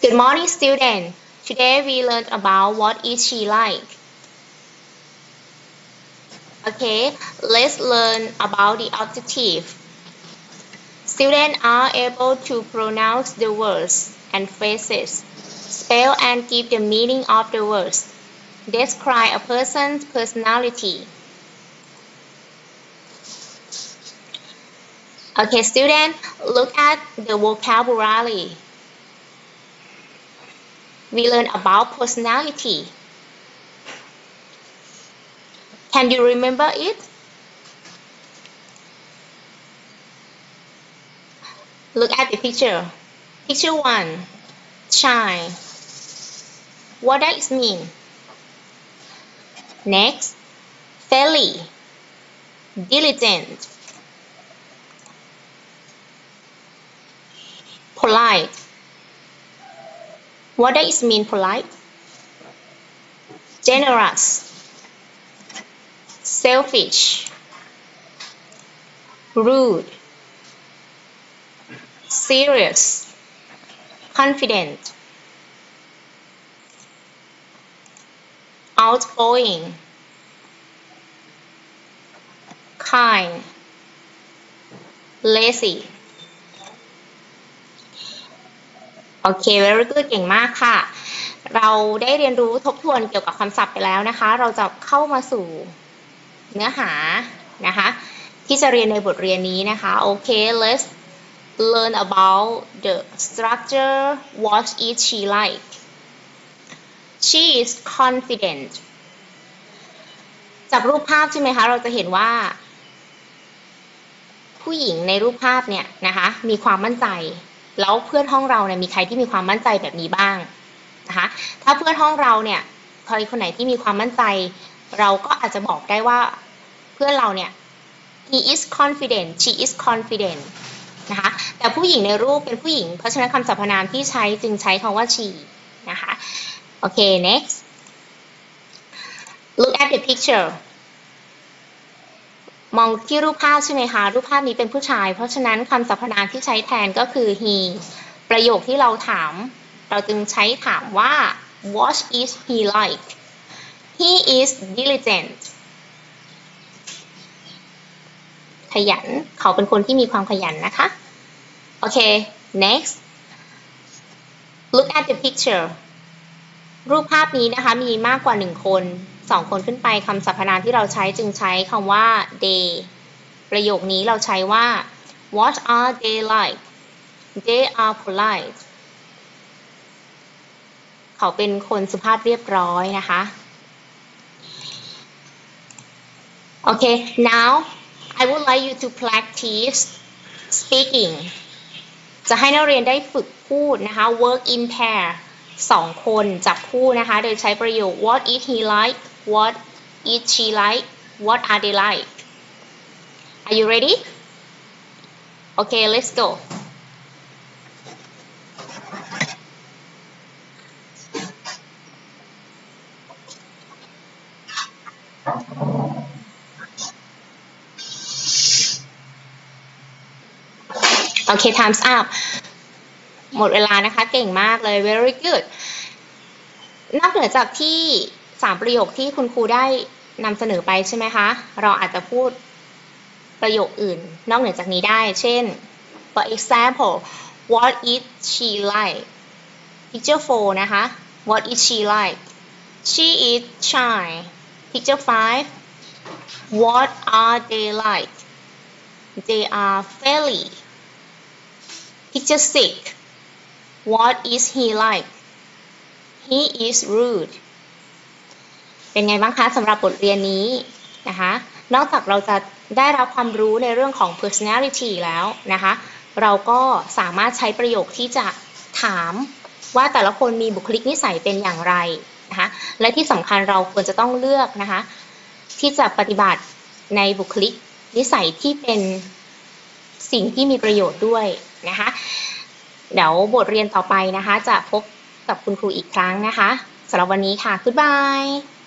Good morning, student. Today we learned about what is she like. Okay, let's learn about the adjective. Students are able to pronounce the words and phrases, spell and give the meaning of the words, describe a person's personality. Okay, student, look at the vocabulary. We learn about personality. Can you remember it? Look at the picture. Picture 1. Shy. What does it mean? Next. Fairly. Diligent. Polite. What does it mean polite? Generous. Selfish. Rude. Serious. Confident. Outgoing. Kind. Lazy. โอเค very good เก่งมากค่ะ เราได้เรียนรู้ทบทวนเกี่ยวกับคำศัพท์ไปแล้วนะคะ เราจะเข้ามาสู่เนื้อหานะคะ ที่จะเรียนในบทเรียนนี้นะคะ โอเค let's learn about the structure what is she like she is confident จากรูปภาพใช่ไหมคะ เราจะเห็นว่า ผู้หญิงในรูปภาพเนี่ยนะคะ มีความมั่นใจ แล้วเพื่อนห้องเราเนี่ยมีใครที่มีความมั่นใจแบบนี้บ้างนะคะถ้าเพื่อนห้องเราเนี่ยใครคนไหนที่มีความมั่นใจ เราก็อาจจะบอกได้ว่าเพื่อนเราเนี่ย he is confident she is confident นะคะแต่ผู้หญิงในรูปเป็นผู้หญิง เพราะฉะนั้นคำสรรพนามที่ใช้จึงใช้คำว่า she นะคะโอเค next look at the picture มองที่รูปภาพใช่ไหมคะ รูปภาพนี้เป็นผู้ชาย เพราะฉะนั้นคำสรรพนามที่ใช้แทนก็คือ he ประโยคที่เราถาม เราจึงใช้ถามว่า what is he like he is diligent ขยัน เขาเป็นคนที่มีความขยันนะคะ โอเค next look at the picture รูปภาพนี้นะคะมีมากกว่าหนึ่งคน สองคนขึ้นไปคำสรรพนามที่เราใช้จึงใช้คำว่า they ประโยคนี้เราใช้ว่า what are they like they are polite เขาเป็นคนสุภาพเรียบร้อยนะคะโอเค now I would like you to practice speaking จะให้นักเรียนได้ฝึกพูดนะคะ work in pair สองคนจับคู่นะคะ โดยใช้ประโยค what is he like what is she like what are they like are you ready okay let's go okay time's up หมดเวลานะคะ เก่งมากเลย very good นอกเหนือจากที่ สามประโยคที่คุณครูได้นำเสนอไปใช่ไหมคะ เราอาจจะพูดประโยคอื่น นอกเหนือจากนี้ได้ เช่น for example what is she like picture 4 นะคะ what is she like she is shy picture 5 what are they like they are friendly picture 6 what is he like he is rude เป็นไงบ้างคะสำหรับบทเรียนนี้นะคะ นอกจากเราจะได้รับความรู้ในเรื่องของ personality แล้วนะคะ เราก็สามารถใช้ประโยคที่จะถามว่าแต่ละคนมีบุคลิกนิสัยเป็นอย่างไรนะคะ และที่สำคัญเราควรจะต้องเลือกนะคะ ที่จะปฏิบัติในบุคลิกนิสัยที่เป็นสิ่งที่มีประโยชน์ด้วยนะคะ เดี๋ยวบทเรียนต่อไปนะคะ จะพบกับคุณครูอีกครั้งนะคะสำหรับวันนี้ค่ะ goodbye